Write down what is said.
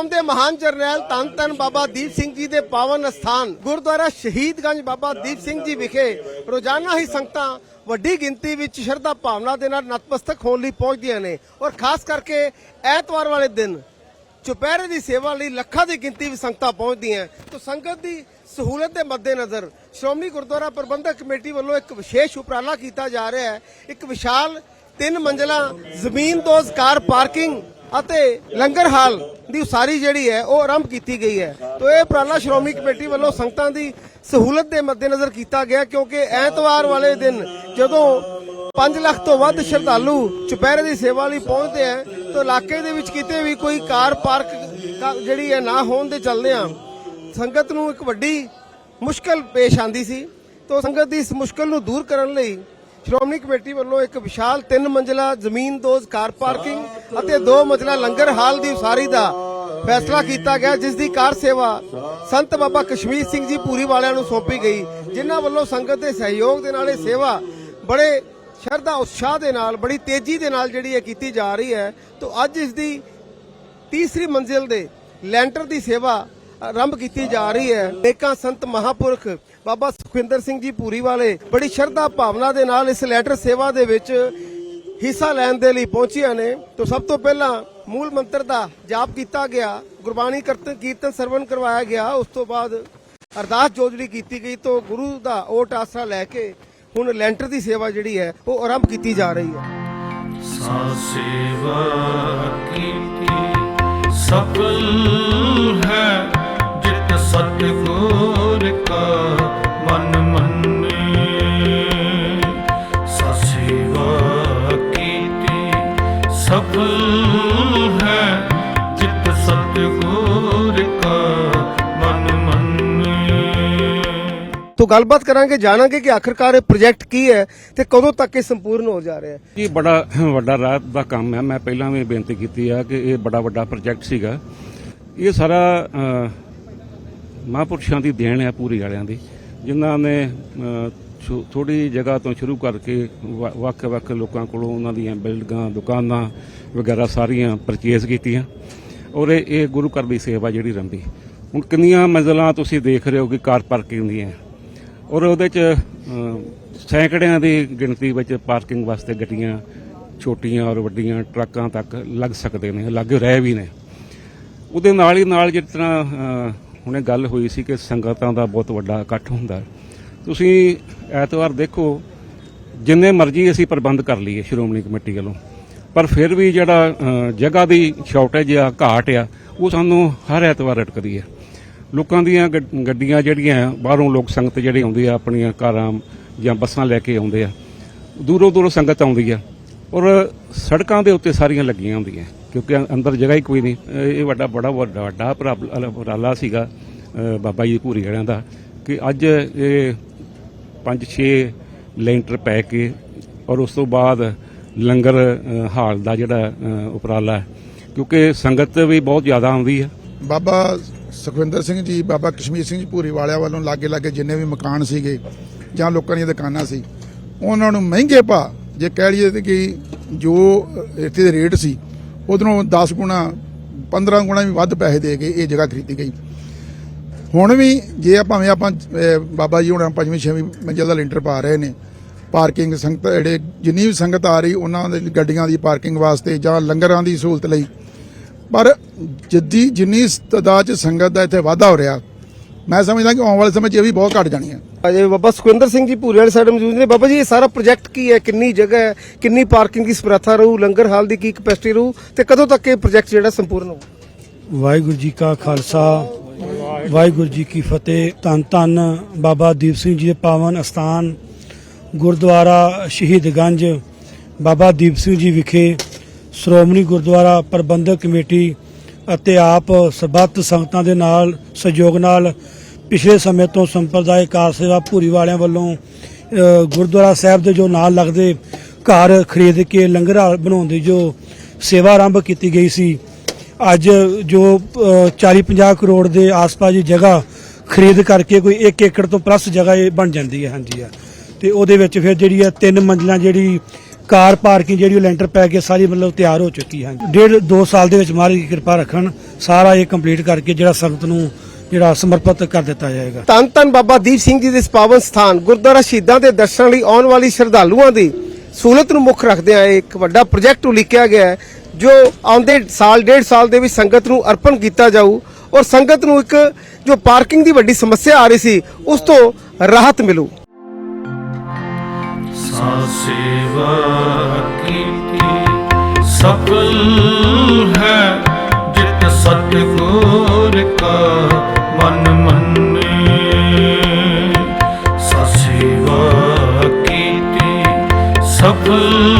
ਮਹਾਨ ਜਰਨੈਲ ਧੰਨ ਧੰਨ ਬਾਬਾ ਦੀਪ ਸਿੰਘ ਜੀ ਦੇ ਪਾਵਨ ਅਸਥਾਨ ਗੁਰਦੁਆਰਾ ਸ਼ਹੀਦਗੰਜ ਬਾਬਾ ਦੀਪ ਸਿੰਘ ਜੀ ਵਿਖੇ ਰੋਜ਼ਾਨਾ ਹੀ ਸੰਗਤਾਂ ਵੱਡੀ ਗਿਣਤੀ ਵਿੱਚ ਸ਼ਰਧਾ ਭਾਵਨਾ ਦੇ ਨਾਲ ਨਤਮਸਤਕ ਹੋਣ ਲਈ ਪਹੁੰਚਦੀਆਂ ਨੇ ਔਰ ਖਾਸ ਕਰਕੇ ਐਤਵਾਰ ਵਾਲੇ ਦਿਨ ਚੁਪਹਿਰੇ ਦੀ ਸੇਵਾ ਲਈ ਲੱਖਾਂ ਦੀ ਗਿਣਤੀ ਵਿੱਚ ਸੰਗਤਾਂ ਪਹੁੰਚਦੀਆਂ ਤਾਂ ਸੰਗਤ ਦੀ ਸਹੂਲਤ ਦੇ ਮੱਦੇਨਜ਼ਰ ਸ਼੍ਰੋਮਣੀ ਗੁਰਦੁਆਰਾ ਪ੍ਰਬੰਧਕ ਕਮੇਟੀ ਵੱਲੋਂ ਇੱਕ ਵਿਸ਼ੇਸ਼ ਉਪਰਾਲਾ ਕੀਤਾ ਜਾ ਰਿਹਾ ਹੈ। ਇੱਕ ਵਿਸ਼ਾਲ ਤਿੰਨ ਮੰਜ਼ਲਾ ਜ਼ਮੀਨ ਦੋਜ਼ ਪਾਰਕਿੰਗ ਅਤੇ ਲੰਗਰ ਹਾਲ ਦੀ ਉਸਾਰੀ ਜਿਹੜੀ ਹੈ, ਉਹ ਆਰੰਭ ਕੀਤੀ ਗਈ ਹੈ। ਤਾਂ ਇਹ ਉਪਰਾਲਾ ਸ਼੍ਰੋਮਣੀ ਕਮੇਟੀ ਵੱਲੋਂ ਸੰਗਤਾਂ ਦੀ ਸਹੂਲਤ ਦੇ ਮੱਦੇਨਜ਼ਰ ਕੀਤਾ ਗਿਆ, ਕਿਉਂਕਿ ਐਤਵਾਰ ਵਾਲੇ ਦਿਨ ਜਦੋਂ 5 ਲੱਖ ਤੋਂ ਵੱਧ ਸ਼ਰਧਾਲੂ ਚੁਪਹਿਰੇ ਦੀ ਸੇਵਾ ਲਈ ਪਹੁੰਚਦੇ ਆ ਤਾਂ ਇਲਾਕੇ ਦੇ ਵਿੱਚ ਕਿਤੇ ਵੀ ਕੋਈ ਕਾਰ ਪਾਰਕ ਜਿਹੜੀ ਹੈ ਨਾ ਹੋਣ ਦੇ ਚੱਲਦੇ ਆ ਸੰਗਤ ਨੂੰ ਇੱਕ ਵੱਡੀ ਮੁਸ਼ਕਲ ਪੇਸ਼ ਆਂਦੀ ਸੀ। ਤਾਂ ਸੰਗਤ ਦੀ ਇਸ ਮੁਸ਼ਕਲ ਨੂੰ ਦੂਰ ਕਰਨ ਲਈ ਸ਼੍ਰੋਮਣੀ ਕਮੇਟੀ ਵੱਲੋਂ ਇੱਕ ਵਿਸ਼ਾਲ ਤਿੰਨ ਮੰਜ਼ਲਾ ਜ਼ਮੀਨ ਦੋਜ਼ ਕਾਰ ਪਾਰਕਿੰਗ ਅਤੇ ਦੋ ਮੰਜ਼ਲਾ ਲੰਗਰ ਹਾਲ ਦੀ ਉਸਾਰੀ ਦਾ ਫੈਸਲਾ ਕੀਤਾ ਗਿਆ, ਜਿਸ ਦੀ ਕਾਰ ਸੇਵਾ ਸੰਤ ਬਾਬਾ ਕਸ਼ਮੀਰ ਸਿੰਘ ਜੀ ਪੂਰੀ ਵਾਲਿਆਂ ਨੂੰ ਸੌਂਪੀ ਗਈ, ਜਿਨ੍ਹਾਂ ਵੱਲੋਂ ਸੰਗਤ ਦੇ ਸਹਿਯੋਗ ਦੇ ਨਾਲ ਇਹ ਸੇਵਾ ਬੜੇ ਸ਼ਰਧਾ ਉਤਸ਼ਾਹ ਦੇ ਨਾਲ, ਬੜੀ ਤੇਜ਼ੀ ਦੇ ਨਾਲ ਜਿਹੜੀ ਇਹ ਕੀਤੀ ਜਾ ਰਹੀ ਹੈ, ਤਾਂ ਅੱਜ ਇਸ ਦੀ ਤੀਸਰੀ ਮੰਜ਼ਿਲ ਦੇ ਲੈਂਟਰ ਦੀ ਸੇਵਾ ਆਰੰਭ ਕੀਤੀ ਜਾ ਰਹੀ ਹੈ। ਨੇਕਾਂ ਸੰਤ ਮਹਾਪੁਰਖ ਬਾਬਾ ਸੁਖਵਿੰਦਰ ਸਿੰਘ ਜੀ ਪੂਰੀ ਵਾਲੇ ਬੜੀ ਸ਼ਰਧਾ ਭਾਵਨਾ ਦੇ ਨਾਲ ਇਸ ਲੈਂਟਰ ਸੇਵਾ ਦੇ ਵਿੱਚ ਹਿੱਸਾ ਲੈਣ ਦੇ ਲਈ ਪਹੁੰਚੀਆਂ ਨੇ। ਤਾਂ ਸਭ ਤੋਂ ਪਹਿਲਾਂ ਮੂਲ ਮੰਤਰ ਦਾ ਜਾਪ ਕੀਤਾ ਗਿਆ। ਗੁਰਬਾਣੀ ਕੀਰਤਨ ਸਰਵਨ ਕਰਵਾਇਆ ਗਿਆ। ਉਸ ਤੋਂ ਬਾਅਦ ਅਰਦਾਸ ਜੋਜੜੀ ਕੀਤੀ ਗਈ। ਤਾਂ ਗੁਰੂ ਦਾ ਓਟ ਆਸਰਾ ਲੈ ਕੇ ਹੁਣ ਲੈਂਟਰ ਦੀ ਸੇਵਾ ਜਿਹੜੀ ਹੈ, ਉਹ ਆਰੰਭ ਕੀਤੀ ਜਾ ਰਹੀ ਹੈ। ਸਾ ਸੇਵਾ ਕੀਤੀ, ਸਫਲ ਹੈ ਜਿਤ ਸਤਿਗੁਰ ਕਾ ਗੱਲਬਾਤ ਕਰਾਂਗੇ, ਜਾਣਾਂਗੇ ਕਿ ਆਖਰਕਾਰ ਇਹ ਪ੍ਰੋਜੈਕਟ ਕੀ ਹੈ ਤੇ ਕਦੋਂ ਤੱਕ ਇਹ ਸੰਪੂਰਨ ਹੋ ਜਾ ਰਿਹਾ ਹੈ। ਇਹ ਬੜਾ ਵੱਡਾ ਰਾਤ ਦਾ ਕੰਮ ਹੈ। ਮੈਂ ਪਹਿਲਾਂ ਵੀ ਬੇਨਤੀ ਕੀਤੀ ਆ ਕਿ ਇਹ ਬੜਾ ਵੱਡਾ ਪ੍ਰੋਜੈਕਟ ਸੀਗਾ। ਇਹ ਸਾਰਾ ਮਹਾਂਪੁਰਸ਼ਾਂ ਦੀ ਦੇਣ ਹੈ ਪੂਰੀ ਵਾਲਿਆਂ ਦੀ। ਜਿਨ੍ਹਾਂ ਨੇ ਥੋੜੀ ਜਗ੍ਹਾ ਤੋਂ ਸ਼ੁਰੂ ਕਰਕੇ ਵੱਖ-ਵੱਖ ਲੋਕਾਂ ਕੋਲੋਂ ਉਹਨਾਂ ਦੀਆਂ ਬਿਲਡਿੰਗਾਂ, ਦੁਕਾਨਾਂ ਵਗੈਰਾ ਸਾਰੀਆਂ ਪਰਚੇਜ਼ ਕੀਤੀਆਂ। ਔਰ ਇਹ ਇਹ ਗੁਰੂ ਘਰ ਦੀ ਸੇਵਾ ਜਿਹੜੀ ਰੰਭੀ ਹੁਣ ਕਿੰਨੀਆਂ ਮੰਜ਼ਲਾਂ ਤੁਸੀਂ ਦੇਖ ਰਹੇ ਹੋ ਕਿ ਕਾਰ ਪਾਰਕਿੰਗ ਦੀਆਂ। ਔਰ ਉਹਦੇ ਚ ਸੈਂਕੜਿਆਂ ਦੀ ਗਿਣਤੀ ਵਿੱਚ ਪਾਰਕਿੰਗ ਵਾਸਤੇ ਗੱਡੀਆਂ ਛੋਟੀਆਂ ਔਰ ਵੱਡੀਆਂ ਟਰੱਕਾਂ ਤੱਕ ਲੱਗ ਸਕਦੇ ਨੇ, ਲੱਗ ਰਹੇ ਵੀ ਨੇ। ਉਹਦੇ ਨਾਲ ਹੀ ਨਾਲ ਜਿਸ ਤਰ੍ਹਾਂ ਹੁਣੇ ਗੱਲ ਹੋਈ ਸੀ ਕਿ ਸੰਗਤਾਂ ਦਾ ਬਹੁਤ ਵੱਡਾ ਇਕੱਠ ਹੁੰਦਾ ਤੁਸੀਂ ਐਤਵਾਰ ਦੇਖੋ, ਜਿੰਨੇ ਮਰਜ਼ੀ ਅਸੀਂ ਪ੍ਰਬੰਧ ਕਰ ਲਈਏ ਸ਼੍ਰੋਮਣੀ ਕਮੇਟੀ ਵੱਲੋਂ, ਪਰ ਫਿਰ ਵੀ ਜਿਹੜਾ ਜਗ੍ਹਾ ਦੀ ਸ਼ਾਰਟੇਜ ਆ, ਘਾਟ ਆ, ਉਹ ਸਾਨੂੰ ਹਰ ਐਤਵਾਰ ਅਟਕਦੀ ਹੈ। ਲੋਕਾਂ ਦੀਆਂ ਗੱਡ- ਗੱਡੀਆਂ ਜਿਹੜੀਆਂ ਬਾਹਰੋਂ ਲੋਕ ਸੰਗਤ ਜਿਹੜੀ ਆਉਂਦੀ ਆ, ਆਪਣੀਆਂ ਕਾਰਾਂ ਜਾਂ ਬੱਸਾਂ ਲੈ ਕੇ ਆਉਂਦੇ ਆ, ਦੂਰੋਂ ਦੂਰੋਂ ਸੰਗਤ ਆਉਂਦੀ ਆ, ਔਰ ਸੜਕਾਂ ਦੇ ਉੱਤੇ ਸਾਰੀਆਂ ਲੱਗੀਆਂ ਹੁੰਦੀਆਂ, ਕਿਉਂਕਿ ਅੰਦਰ ਜਗ੍ਹਾ ਹੀ ਕੋਈ ਨਹੀਂ। ਇਹ ਵੱਡਾ, ਬੜਾ ਵੱਡਾ ਵੱਡਾ ਉਪਰਾਲਾ ਉਪਰਾਲਾ ਸੀਗਾ ਬਾਬਾ ਜੀ ਭੂਰੀ ਵਾਲਿਆਂ ਦਾ, ਕਿ ਅੱਜ ਇਹ 5-6 ਲੈਂਟਰ ਪੈ ਕੇ, ਔਰ ਉਸ ਤੋਂ ਬਾਅਦ ਲੰਗਰ ਹਾਲ ਦਾ ਜਿਹੜਾ ਉਪਰਾਲਾ ਹੈ ਕਿਉਂਕਿ ਸੰਗਤ ਵੀ ਬਹੁਤ ਜ਼ਿਆਦਾ ਆਉਂਦੀ ਹੈ ਬਾਬਾ ਸੁਖਵਿੰਦਰ ਸਿੰਘ ਜੀ, ਬਾਬਾ ਕਸ਼ਮੀਰ ਸਿੰਘ ਜੀ ਭੂਰੀ ਵਾਲਿਆਂ ਵੱਲੋਂ ਲਾਗੇ ਲਾਗੇ ਜਿੰਨੇ ਵੀ ਮਕਾਨ ਸੀਗੇ ਜਾਂ ਲੋਕਾਂ ਦੀਆਂ ਦੁਕਾਨਾਂ ਸੀ, ਉਹਨਾਂ ਨੂੰ ਮਹਿੰਗੇ ਭਾ ਜੇ ਕਹਿ ਲਈਏ ਕਿ ਜੋ ਇੱਥੇ ਦੇ ਰੇਟ ਸੀ, ਉਧਰੋਂ 10 ਗੁਣਾ 15 ਗੁਣਾ ਵੀ ਵੱਧ ਪੈਸੇ ਦੇ ਕੇ ਇਹ ਜਗ੍ਹਾ ਖਰੀਦੀ ਗਈ। ਹੁਣ ਵੀ ਜੇ ਆ ਭਾਵੇਂ ਆਪਾਂ ਬਾਬਾ ਜੀ ਹੁਣ ਪੰਜਵੀਂ, ਛੇਵੀਂ ਮੰਜ਼ਿਲ ਦਾ ਲੈਂਟਰ ਪਾ ਰਹੇ ਨੇ, ਪਾਰਕਿੰਗ ਸੰਗਤ, ਜਿਹੜੇ ਜਿੰਨੀ ਵੀ ਸੰਗਤ ਆ ਰਹੀ, ਉਹਨਾਂ ਦੇ ਗੱਡੀਆਂ ਦੀ ਪਾਰਕਿੰਗ ਵਾਸਤੇ ਜਾਂ ਲੰਗਰਾਂ ਦੀ ਸਹੂਲਤ ਲਈ ਪਰ ਜਿੱਦੀ ਜਿੰਨੀ ਤਦਾਦ ਚ ਸੰਗਤ ਦਾ ਇੱਥੇ ਵਾਧਾ ਹੋ ਰਿਹਾ ਮੈਂ ਸਮਝਦਾ ਕਿ ਆਉਣ ਵਾਲੇ ਸਮੇਂ 'ਚ ਇਹ ਵੀ ਬਹੁਤ ਘਟ ਜਾਣੀ ਹੈ। ਅਜੇ ਬਾਬਾ ਸੁਖਵਿੰਦਰ ਸਿੰਘ ਜੀ ਪੂਰੇ ਵਾਲੇ ਸਾਡੇ ਮੌਜੂਦ ਨੇ। ਬਾਬਾ ਜੀ ਇਹ ਸਾਰਾ ਪ੍ਰੋਜੈਕਟ ਕੀ ਹੈ? ਕਿੰਨੀ ਜਗ੍ਹਾ ਹੈ? ਕਿੰਨੀ ਪਾਰਕਿੰਗ ਦੀ ਸਮਰੱਥਾ ਰਹੂ? ਲੰਗਰ ਹਾਲ ਦੀ ਕੀ ਕਪੈਸਿਟੀ ਰਹੂ? ਤੇ ਕਦੋਂ ਤੱਕ ਇਹ ਪ੍ਰੋਜੈਕਟ ਜਿਹੜਾ ਸੰਪੂਰਨ ਹੋਊ? ਵਾਹਿਗੁਰੂ ਜੀ ਕਾ ਖਾਲਸਾ ਵਾਹਿਗੁਰੂ ਜੀ ਕੀ ਫਤਿਹ। ਧੰਨ ਧੰਨ ਬਾਬਾ ਦੀਪ ਸਿੰਘ ਜੀ ਦੇ ਪਾਵਨ ਅਸਥਾਨ ਗੁਰਦੁਆਰਾ ਸ਼ਹੀਦਗੰਜ ਬਾਬਾ ਦੀਪ ਸਿੰਘ ਜੀ ਵਿਖੇ ਸ਼੍ਰੋਮਣੀ ਗੁਰਦੁਆਰਾ ਪ੍ਰਬੰਧਕ ਕਮੇਟੀ ਅਤੇ ਆਪ ਸਰਬੱਤ ਸੰਗਤਾਂ ਦੇ ਨਾਲ, ਸਹਿਯੋਗ ਨਾਲ ਪਿਛਲੇ ਸਮੇਂ ਤੋਂ ਸੰਪਰਦਾਇ ਕਾਰ ਸੇਵਾ ਭੂਰੀ ਵਾਲਿਆਂ ਵੱਲੋਂ ਗੁਰਦੁਆਰਾ ਸਾਹਿਬ ਦੇ ਜੋ ਨਾਲ ਲੱਗਦੇ ਘਰ ਖਰੀਦ ਕੇ ਲੰਗਰ ਹਾਲ ਬਣਾਉਣ ਦੀ ਜੋ ਸੇਵਾ ਆਰੰਭ ਕੀਤੀ ਗਈ ਸੀ, ਅੱਜ ਜੋ 40-50 ਕਰੋੜ ਦੇ ਆਸ-ਪਾਸ ਦੀ ਜਗ੍ਹਾ ਖਰੀਦ ਕਰਕੇ ਕੋਈ 1 ਏਕੜ ਤੋਂ ਪਲੱਸ ਜਗ੍ਹਾ ਇਹ ਬਣ ਜਾਂਦੀ ਹੈ, ਹਾਂਜੀ ਆ ਤੇ ਉਹਦੇ ਵਿੱਚ ਫਿਰ ਜਿਹੜੀ ਆ ਤਿੰਨ ਮੰਜ਼ਲਾਂ ਜਿਹੜੀ ਕਾਰ ਪਾਰਕਿੰਗ ਜਿਹੜੀ ਉਹ ਲੈਂਟਰ ਪੈ ਕੇ ਸਾਰੀ ਮਤਲਬ ਤਿਆਰ ਹੋ ਚੁੱਕੀ ਹੈ। ਡੇਢ ਦੋ ਸਾਲ ਦੇ ਵਿੱਚ ਮਹਾਰਾਜ ਦੀ ਕਿਰਪਾ ਰੱਖਣ, ਸਾਰਾ ਇਹ ਕੰਪਲੀਟ ਕਰਕੇ ਜਿਹੜਾ ਸੰਗਤ ਨੂੰ ਜਿਹੜਾ ਸਮਰਪਿਤ ਕਰ ਦਿੱਤਾ ਜਾਏਗਾ। ਧੰਨ ਧੰਨ ਬਾਬਾ ਦੀਪ ਸਿੰਘ ਜੀ ਦੇ ਇਸ ਪਾਵਨ ਸਥਾਨ, ਗੁਰਦੁਆਰਾ ਸ਼ਹੀਦਾਂ ਦੇ ਦਰਸ਼ਨ ਲਈ ਆਉਣ ਵਾਲੀ ਸ਼ਰਧਾਲੂਆਂ ਦੀ ਸਹੂਲਤ ਨੂੰ ਮੁੱਖ ਰੱਖਦਿਆਂ ਇੱਕ ਵੱਡਾ ਪ੍ਰੋਜੈਕਟ ਉਲੀਕਿਆ ਗਿਆ ਹੈ, ਜੋ ਆਉਂਦੇ ਸਾਲ, ਡੇਢ ਸਾਲ ਦੇ ਵਿੱਚ ਸੰਗਤ ਨੂੰ ਅਰਪਣ ਕੀਤਾ ਜਾਊ ਔਰ ਸੰਗਤ ਨੂੰ ਇੱਕ ਜੋ ਪਾਰਕਿੰਗ ਦੀ ਵੱਡੀ ਸਮੱਸਿਆ ਆ ਰਹੀ ਸੀ, ਉਸ ਤੋਂ ਰਾਹਤ ਮਿਲੂ। ਸੇਵਾ ਕੀਤੀ। ਸਫਲ ਹੈ ਜਿਤ ਸਤਗੁਰ ਕਾ ਮਨ ਮੰਨੇ। ਸੇਵਾ ਕੀਤੀ ਸਫਲ